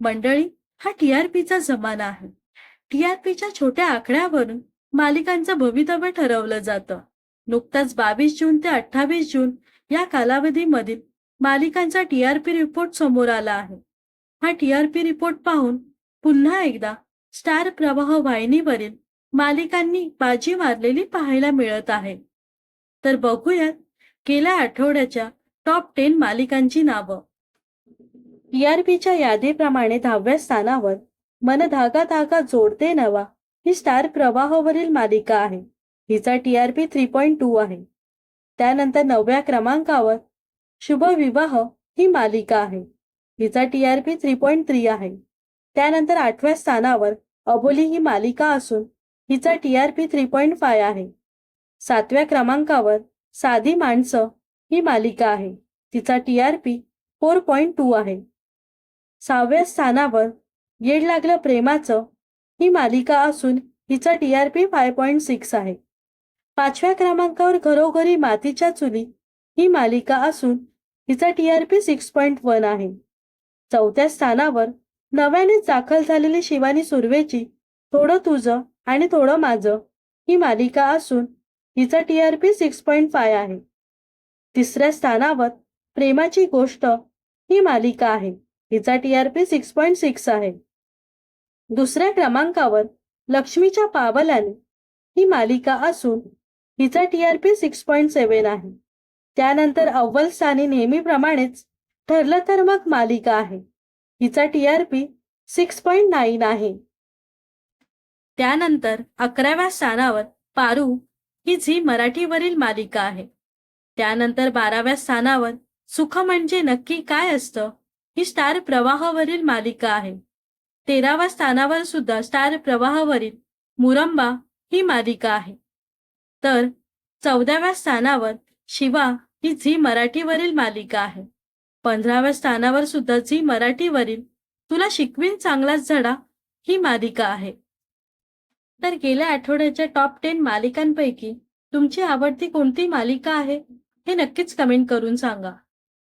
मंडळी हा टीआरपीचा जमाना आहे. टीआरपीच्या छोट्या आकड्यावरून मालिकांचं भवितव्य ठरवलं जातं. नुकताच बावीस जून ते अठ्ठावीस जून या कालावधीमधील मालिकांचा टीआरपी रिपोर्ट समोर आला आहे. हा टीआरपी रिपोर्ट पाहून पुन्हा एकदा स्टार प्रवाह वाहिनीवरील मालिकांनी बाजी मारलेली पाहायला मिळत आहे. तर बघूयात गेल्या आठवड्याच्या टॉप टेन मालिकांची नावं. टीआरपीच्या यादीप्रमाणे दहाव्या स्थानावर मन धागा धागा जोडते नवा ही स्टार प्रवाहावरील मालिका आहे. हिचा टीआरपी थ्री पॉईंट टू आहे. त्यानंतर नवव्या क्रमांकावर शुभ विवाह ही मालिका आहे. हिचा टीआरपी थ्री पॉईंट थ्री आहे. त्यानंतर आठव्या स्थानावर अबोली ही मालिका असून हिचा टीआरपी थ्री पॉईंट फाय आहे. सातव्या क्रमांकावर साधी माणसं ही मालिका आहे. तिचा टीआरपी फोर पॉइंट टू आहे. सहाव्या स्थानावर येड लागलं प्रेमाचं ही मालिका असून हिचा पी फाय पॉईंट सिक्स आहे. पाचव्या क्रमांकावर घरोघरी मातीच्या चुली ही मालिका असून हिचा पी सिक्स पॉईंट वन आहे. चौथ्या स्थानावर नव्याने दाखल झालेली शिवानी सुर्वेची थोडं तुझं आणि थोडं माझं ही मालिका असून हिचा पी सिक्स पॉईंट फाय आहे. तिसऱ्या स्थानावर प्रेमाची गोष्ट ही मालिका आहे. हिचा टीआरपी सिक्स पॉईंट सिक्स आहे. दुसऱ्या क्रमांकावर लक्ष्मीच्या पावलाने ही मालिका असून हिचा टीआरपी सिक्स पॉईंट सेवन आहे. त्यानंतर अव्वल स्थानी नेहमीप्रमाणेच ठरलं तर मग मालिका आहे. हिचा टीआरपी सिक्स पॉईंट नाईन आहे. त्यानंतर अकराव्या स्थानावर पारू ही झी मराठीवरील मालिका आहे. त्यानंतर बाराव्या स्थानावर सुख म्हणजे नक्की काय असतं? ही स्टार प्रवाहावरील मालिका आहे. तेराव्या स्थानावर सुद्धा स्टार प्रवाहावरील मुरंबा ही मालिका आहे. तर चौदाव्या स्थानावर शिवा ही झी मराठीवरील मालिका आहे. पंधराव्या स्थानावर सुद्धा झी मराठीवरील तुला शिकवीन चांगलाच धडा ही मालिका आहे. तर गेल्या आठवड्याच्या टॉप टेन मालिकांपैकी तुमची आवडती कोणती मालिका आहे? हे नक्कीच कमेंट करून सांगा.